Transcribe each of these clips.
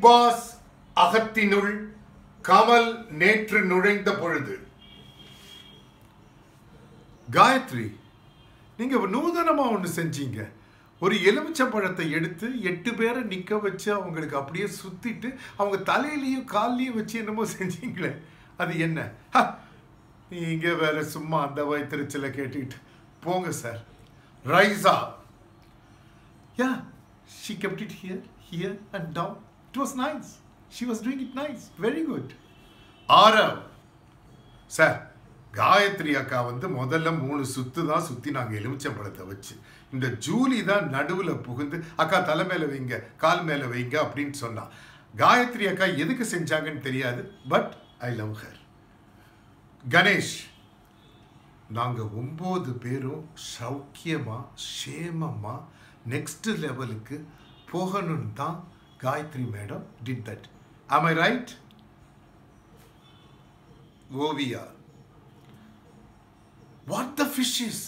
Pass அகத்தினுள் Kamal நேற்று நுழைந்த பொழுது காயத்ரி நீங்க நூதனமா ஒன்று செஞ்சீங்க. ஒரு எலுமிச்சம்பழத்தை எடுத்து எட்டு பேரை நிற்க வச்சு அவங்களுக்கு அப்படியே சுத்திட்டு அவங்க தலையிலையும் கால்லையும் வச்சு என்னமோ செஞ்சீங்களே. அது என்ன? ஹ! நீங்க வேற சும்மா அந்த வயிற்றுச்சல கேட்டுக்கிட்டு. போங்க sir. Raiza yeah she kept it here here and down It was nice. She was doing it nice. Very good. Aarav sir Gayathri அக்கா வந்து முதல்ல மூணு சுத்து தான் சுத்தி நாங்க எலுமிச்சம்பழத்தை வச்சு இந்த ஜூலி தான் நடுவில் புகுந்து அக்கா தலை மேல வைங்க கால் மேல வைங்க அப்படின்னு சொன்னா காயத்ரி அக்கா எதுக்கு செஞ்சாங்கன்னு தெரியாது but I love her Ganesh நாங்க ஒம்பது பேரும் சௌக்கியமா சேமமா நெக்ஸ்ட் லெவலுக்கு போகணும்னு தான் Gayathri madam did that am I right Oviya what the fishes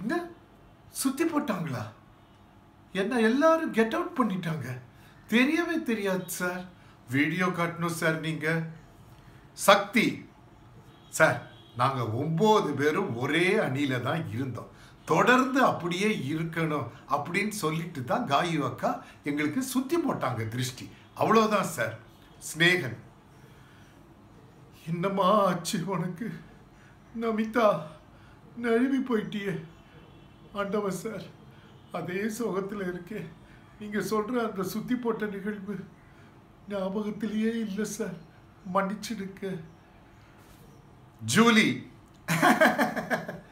என்ன? சுற்றி போட்டாங்களா? என்ன எல்லாரும் கெட் அவுட் பண்ணிட்டாங்க? தெரியவே தெரியாது சார் வீடியோ காட்டணும் சார் நீங்கள் சக்தி. சார் நாங்கள் ஒம்பது பேரும் ஒரே அணியில தான் இருந்தோம். தொடர்ந்து அப்படியே இருக்கணும் அப்படின்னு சொல்லிட்டு தான் காயு அக்கா எங்களுக்கு சுத்தி போட்டாங்க திருஷ்டி. அவ்வளோதான் சார். ஸ்னேகன் என்னம்மா ஆச்சு உனக்கு? நமிதா நழுவி போயிட்டியே. ஆண்டவன் சார் அதே சோகத்தில் இருக்கேன் நீங்கள் சொல்கிற அந்த சுற்றி போட்ட நிகழ்வு ஞாபகத்திலேயே இல்லை சார். மன்னிச்சிடுக்க ஜூலி.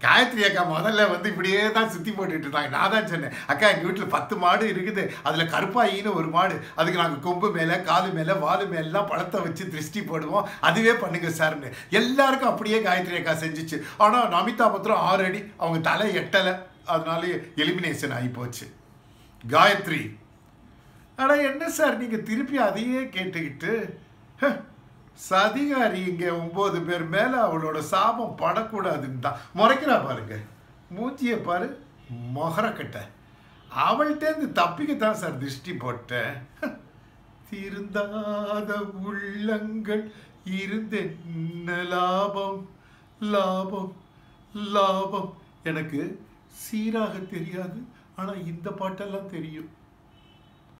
காயத்ரி அக்கா முதல்ல வந்து இப்படியே தான் சுற்றி போட்டுட்டு இருந்தாங்க. நான் தான் சொன்னேன் அக்கா எங்கள் வீட்டில் பத்து மாடு இருக்குது. அதில் கருப்பாயின்னு ஒரு மாடு. அதுக்கு நாங்கள் கொம்பு மேலே காலு மேலே வாலு மேலாம் பழத்தை வச்சு திருஷ்டி போடுவோம். அதுவே பண்ணுங்க சார்னு. எல்லாருக்கும் அப்படியே காயத்ரி அக்கா செஞ்சுச்சு. ஆனால் நமிதா பத்திரம் ஆறு அடி அவங்க தலை எட்டலை. அதனால எலிமினேஷன் ஆகி போச்சு. காயத்ரி. ஆனால் என்ன சார்? நீங்கள் திருப்பி அதையே கேட்டுக்கிட்டு ஹ, சதிகாரி இங்கே ஒம்பது பேர் மேலே அவளோட சாபம் படக்கூடாதுன்னு தான். முறைக்கிறா பாருங்க. மூஞ்சியை பாரு மொகரக்கட்டை அவள்கிட்டேருந்து தப்பிக்க தான் சார் திருஷ்டி போட்டேன். திருந்தாத உள்ளங்கள் இருந்தென்ன லாபம்? லாபம் லாபம். எனக்கு சீராக தெரியாது ஆனால் இந்த பாட்டெல்லாம் தெரியும்.